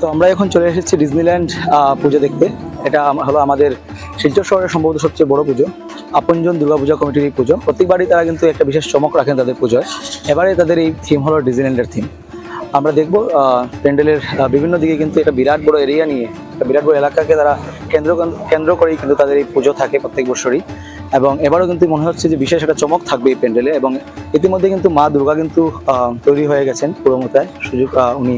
তো আমরা এখন চলে এসেছি ডিজনিল্যান্ড পুজো দেখতে। এটা হলো আমাদের শিলচর শহরের সম্ভবত সবচেয়ে বড় পুজো, আপনজন দুর্গাপূজা কমিটির এই পুজো। প্রত্যেকবারই তারা কিন্তু একটা বিশেষ চমক রাখেন তাদের পুজোয়। এবারে তাদের এই থিম হলো ডিজনিল্যান্ডের থিম আমরা দেখব প্যান্ডেলের বিভিন্ন দিকে কিন্তু একটা বিরাট বড় এরিয়া নিয়ে, একটা বিরাট বড় এলাকাকে তারা কেন্দ্র কেন্দ্র করেই কিন্তু তাদের এই পুজো থাকে প্রত্যেক বছরই। এবং এবারও কিন্তু মনে হচ্ছে যে বিশেষ একটা চমক থাকবে এই প্যান্ডেলে। এবং ইতিমধ্যে কিন্তু মা দুর্গা কিন্তু তৈরি হয়ে গেছেন পুরোমতায় সুযোগ উনি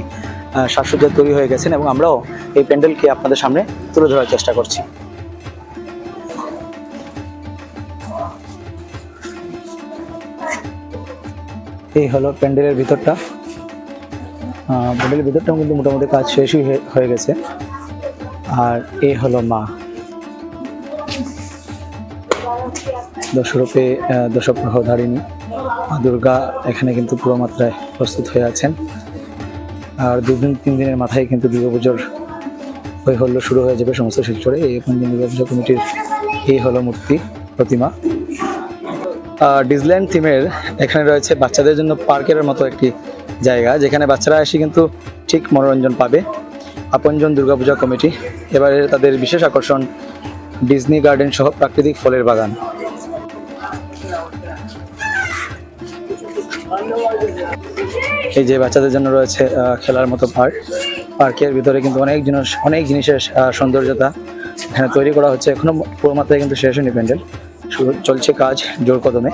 আহ, সাজসজ্জায় তৈরি হয়ে গেছেন এবং আমরাও এই প্যান্ডেলকে আপনাদের সামনে তুলে ধরার চেষ্টা করছি। এই হলো প্যান্ডেলের ভিতরটা। প্যান্ডেলের ভিতরটাও কিন্তু মোটামুটি কাজ শেষই হয়ে- গেছে। আর এই হলো মা। দশরূপে আহ, দশপ্রহধারিণী মা দুর্গা এখানে কিন্তু পুরো মাত্রায় প্রস্তুত হয়ে আছেন। আর দুদিন, তিন দিনের মাথায় কিন্তু দুর্গাপুজোর হয়ে হল্লো শুরু হয়ে যাবে সমস্ত শিলচরে। এই পঞ্চম দুর্গাপূজা কমিটির এই হলো মূর্তি, প্রতিমা। ডিজল্যান্ড থিমের এখানে রয়েছে বাচ্চাদের জন্য পার্কের মতো একটি জায়গা, যেখানে বাচ্চারা এসে কিন্তু ঠিক মনোরঞ্জন পাবে। আপনজন দুর্গাপূজা কমিটি। এবারে তাদের বিশেষ আকর্ষণ ডিজনি গার্ডেন সহ প্রাকৃতিক ফলের বাগান। এই যে বাচ্চাদের জন্য রয়েছে খেলার মতো পার্ক। পার্কের ভিতরে কিন্তু অনেক জিনিস, অনেক জিনিসের সৌন্দর্যতা এখানে তৈরি করা হচ্ছে। এখনও পুরো মাত্রায় কিন্তু শেষ হয়নি প্যান্ডেল। চলছে কাজ জোর কদমে।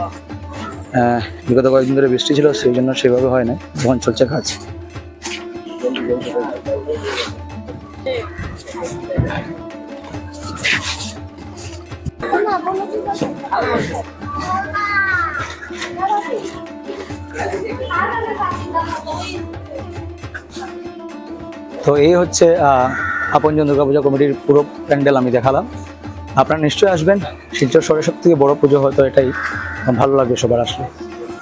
বিগত কয়েকদিন ধরে বৃষ্টি ছিল, সেই জন্য সেভাবে হয় না যখন চলছে কাজ। তো এই হচ্ছে আপনজন দুর্গাপূজা কমিটির পুরো প্যান্ডেল আমি দেখালাম। আপনারা নিশ্চয়ই আসবেন। শিলচর শহরের থেকে বড় পুজো হয়তো এটাই। ভালো লাগবে সবার আসলে।